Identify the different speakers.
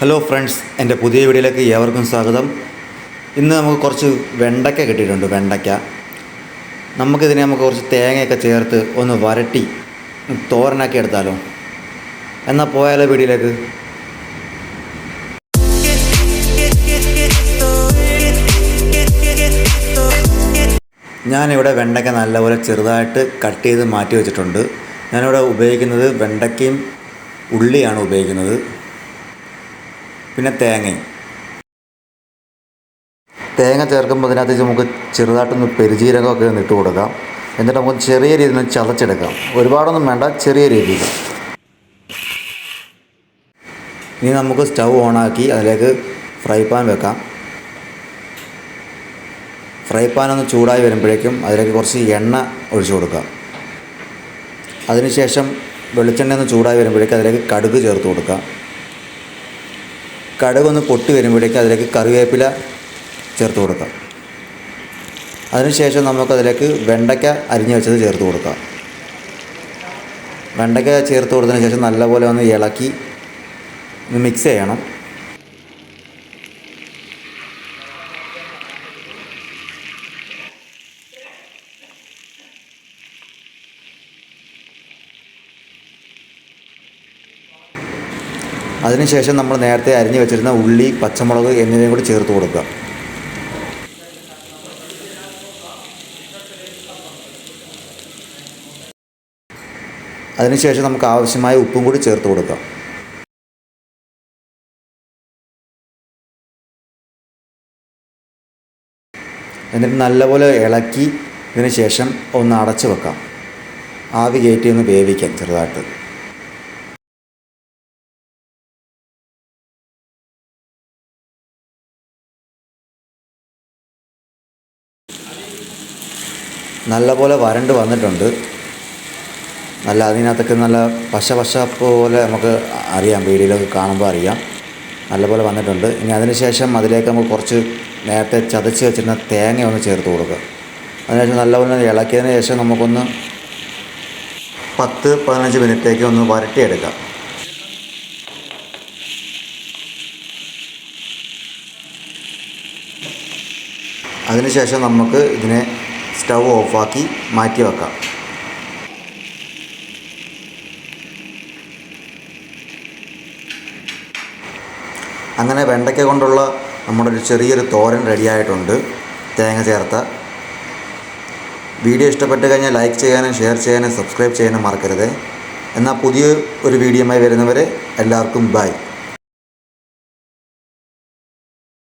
Speaker 1: Hello friends എന്റെ പുതിയ വീഡിയോയിലേക്ക് ഏവർക്കും സ്വാഗതം. ഇന്ന് നമുക്ക് കുറച്ച് വെണ്ടയ്ക്ക കിട്ടിയിട്ടുണ്ട് വെണ്ടയ്ക്ക. നമുക്കിതിനെ നമുക്ക് കുറച്ച് തേങ്ങയൊക്കെ ചേർത്ത് ഒന്ന് വരട്ടി തോരനാക്കി എടുത്താലോ? എന്നാൽ പോയാലോ വീഡിയോയിലേക്ക്? ഞാനിവിടെ വെണ്ടയ്ക്ക നല്ലപോലെ ചെറുതായിട്ട് കട്ട് ചെയ്ത് മാറ്റി വെച്ചിട്ടുണ്ട്. ഞാനിവിടെ ഉപയോഗിക്കുന്നത് വെണ്ടയ്ക്കയും ഉള്ളിയാണ് ഉപയോഗിക്കുന്നത്. പിന്നെ തേങ്ങയും. തേങ്ങ ചേർക്കുമ്പോൾ അതിനകത്ത് നമുക്ക് ചെറുതായിട്ടൊന്ന് പെരുജീരകമൊക്കെ ഒന്ന് ഇട്ട് കൊടുക്കാം. എന്നിട്ട് നമുക്ക് ചെറിയ രീതിയിൽ ചതച്ചെടുക്കാം. ഒരുപാടൊന്നും വേണ്ട ചെറിയ രീതിയിൽ. ഇനി നമുക്ക് സ്റ്റൗ ഓണാക്കി അതിലേക്ക് ഫ്രൈ പാൻ വെക്കാം. ഫ്രൈ പാൻ ഒന്ന് ചൂടായി വരുമ്പോഴേക്കും അതിലേക്ക് കുറച്ച് എണ്ണ ഒഴിച്ചു കൊടുക്കാം. അതിനുശേഷം വെളിച്ചെണ്ണ ഒന്ന് ചൂടായി വരുമ്പോഴേക്കും അതിലേക്ക് കടുക് ചേർത്ത് കൊടുക്കാം. കടുക് ഒന്ന് പൊട്ടി വരുമ്പോഴേക്കും അതിലേക്ക് കറിവേപ്പില ചേർത്ത് കൊടുക്കാം. അതിനുശേഷം നമുക്കതിലേക്ക് വെണ്ടയ്ക്ക അരിഞ്ഞു വെച്ചത് ചേർത്ത് കൊടുക്കാം. വെണ്ടയ്ക്ക ചേർത്ത് കൊടുത്തതിന് ശേഷം നല്ലപോലെ ഒന്ന് ഇളക്കി ഒന്ന് മിക്സ് ചെയ്യണം. അതിനുശേഷം നമ്മൾ നേരത്തെ അരിഞ്ഞു വെച്ചിരുന്ന ഉള്ളി പച്ചമുളക് എന്നിവയും കൂടി ചേർത്ത് കൊടുക്കുക. അതിനുശേഷം നമുക്ക് ആവശ്യമായ ഉപ്പും കൂടി ചേർത്ത് കൊടുക്കാം. എന്നിട്ട് നല്ലപോലെ ഇളക്കി ഇതിന് ശേഷം ഒന്ന് അടച്ചു വെക്കാം. ആവി കയറ്റി ഒന്ന് വേവിക്കാം ചെറുതായിട്ട്. നല്ലപോലെ വരണ്ട് വന്നിട്ടുണ്ട്. നല്ല അതിനകത്തൊക്കെ നല്ല പശ പശ പോലെ നമുക്ക് അറിയാം വീഡിയോയിലൊക്കെ കാണുമ്പോൾ അറിയാം. നല്ലപോലെ വന്നിട്ടുണ്ട്. ഇനി അതിന് ശേഷം അതിലേക്ക് നമുക്ക് കുറച്ച് നേരത്തെ ചതച്ച് വെച്ചിരുന്ന തേങ്ങ ഒന്ന് ചേർത്ത് കൊടുക്കുക. അതിനുശേഷം നല്ലപോലെ ഇളക്കിയതിന് ശേഷം നമുക്കൊന്ന് പത്ത് പതിനഞ്ച് മിനിറ്റേക്ക് ഒന്ന് വരട്ടിയെടുക്കാം. അതിനുശേഷം നമുക്ക് ഇതിനെ സ്റ്റൗ ഓഫാക്കി മാറ്റി വെക്കാം. അങ്ങനെ വെണ്ടയ്ക്ക കൊണ്ടുള്ള നമ്മുടെ ഒരു ചെറിയൊരു തോരൻ റെഡിയായിട്ടുണ്ട്. തേങ്ങ ചേർത്ത. വീഡിയോ ഇഷ്ടപ്പെട്ട് കഴിഞ്ഞാൽ ലൈക്ക് ചെയ്യാനും ഷെയർ ചെയ്യാനും സബ്സ്ക്രൈബ് ചെയ്യാനും മറക്കരുത്. എന്നാൽ പുതിയ ഒരു വീഡിയോയുമായി വരുന്നവരെ എല്ലാവർക്കും ബൈ.